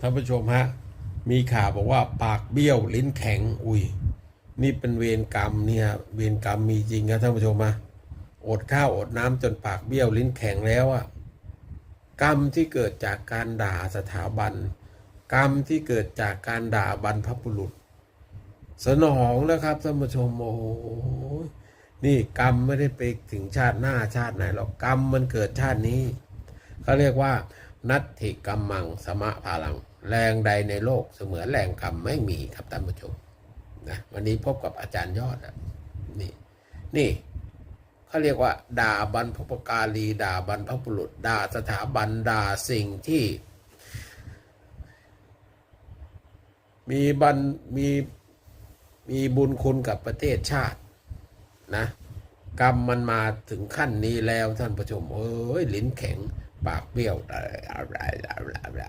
ท่านผู้ชมฮะ มีข่าวบอกว่าปากเบี้ยวลิ้นแข็ง อุ้ย นี่เป็นเวรกรรมเนี่ย เวรกรรมมีจริงครับท่านผู้ชมฮะอดข้าวอดน้ำจนปากเบี้ยวลิ้นแข็งแล้วอะกรรมที่เกิดจากการด่าสถาบัน กรรมที่เกิดจากการด่าบรรพบุรุษ สนองแล้วครับท่านผู้ชมโอ้โหนี่กรรมไม่ได้ไปถึงชาติหน้าชาติไหนหรอกกรรมมันเกิดชาตินี้เขาเรียกว่า นัตถิกรรมังสมะพาลัง แรงใดในโลกเสมือนแรงกรรมไม่มีครับท่านผู้ชมนะวันนี้พบกับอาจารย์ยอดอะนี่นี่เขาเรียกว่า ด่าบรรพบุการีด่าบรรพบุรุษด่าสถาบันด่าสิ่งที่ มีบันมีมีบุญคุณกับประเทศชาตินะ กรรมมันมาถึงขั้นนี้แล้วท่านผู้ชมเอ้ยลิ้นแข็ง ปากเบี้ยวอะไรอะไรอะไร